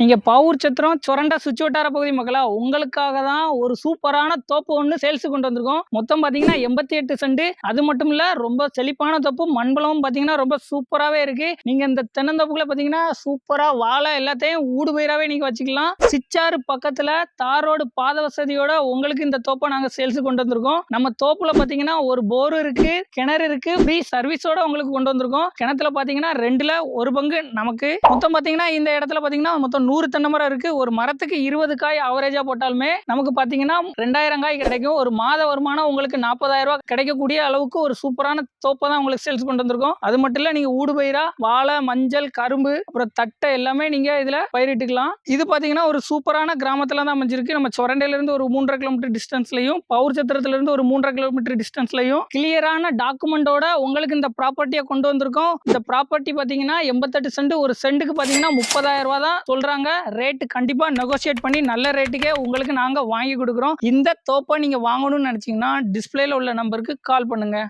நீங்கள் பாவூர் சத்திரம் சுரண்ட சுற்று வட்டார பகுதி மக்களா உங்களுக்காக தான் ஒரு சூப்பரான தோப்பு ஒன்று சேல்ஸுக்கு கொண்டு வந்திருக்கோம். மொத்தம் பார்த்தீங்கன்னா எண்பத்தி எட்டு சென்ட் அது மட்டும் இல்லை ரொம்ப செழிப்பான தோப்பு மண்பலமும் பார்த்தீங்கன்னா ரொம்ப சூப்பராகவே இருக்கு. நீங்கள் இந்த தென்னந்தோப்புக்குள்ள பார்த்தீங்கன்னா சூப்பராக வாழை எல்லாத்தையும் ஊடு பயிராகவே வச்சுக்கலாம். சிச்சாறு பக்கத்தில் தாரோடு பாத வசதியோட உங்களுக்கு இந்த தோப்பை நாங்கள் சேல்ஸுக்கு கொண்டு வந்திருக்கோம். நம்ம தோப்பில் பார்த்தீங்கன்னா ஒரு போர் இருக்கு கிணறு இருக்கு. ஃப்ரீ சர்வீஸோட உங்களுக்கு கொண்டு வந்திருக்கோம். கிணத்துல பார்த்தீங்கன்னா ரெண்டுல ஒரு பங்கு நமக்கு. மொத்தம் பார்த்தீங்கன்னா இந்த இடத்துல பார்த்தீங்கன்னா மொத்தம் நூறு தென்னை மரம் இருக்கு. ஒரு மரத்துக்கு இருபது காய் அவரேஜா போட்டாலுமே நமக்கு பாத்தீங்கன்னா ரெண்டாயிரம் காய் கிடைக்கும். ஒரு மாத வருமானம் உங்களுக்கு நாற்பதாயிரம் ரூபாய் கிடைக்கக்கூடிய அளவுக்கு ஒரு சூப்பரான தோப்பை தான் உங்களுக்கு சேல்ஸ் கொண்டு வந்திருக்கோம். அது மட்டும் இல்ல நீங்க ஊடு பயிரா வாழை மஞ்சள் கரும்பு அப்புறம் தட்டை எல்லாமே நீங்க இதுல பயிரிட்டுக்கலாம். இது பாத்தீங்கன்னா ஒரு சூப்பரான கிராமத்துல தான் அமைஞ்சிருக்கு. நம்ம சொரண்டையில இருந்து ஒரு மூன்றரை கிலோமீட்டர் டிஸ்டன்ஸ்லயும் பவுர் சத்திரத்துல இருந்து ஒரு மூன்றரை கிலோமீட்டர் டிஸ்டன்ஸ்லயும் கிளியரான டாக்குமெண்டோட உங்களுக்கு இந்த ப்ராப்பர்ட்டியை கொண்டு வந்திருக்கோம். இந்த ப்ராப்பர்ட்டி பாத்தீங்கன்னா எண்பத்தெட்டு சென்ட் ஒரு சென்ட்டுக்கு பாத்தீங்கன்னா முப்பதாயிரம் ரூபாய் தான் சொல்றாங்க. ரேட்டு கண்டிப்பாக நெகோசியேட் பண்ணி நல்ல ரேட்டுக்கே உங்களுக்கு நாங்கள் வாங்கி கொடுக்குறோம். இந்த தோப்பை நீங்கள் வாங்கணும்னு நினச்சிங்கன்னா டிஸ்பிளேல உள்ள நம்பருக்கு கால் பண்ணுங்கள்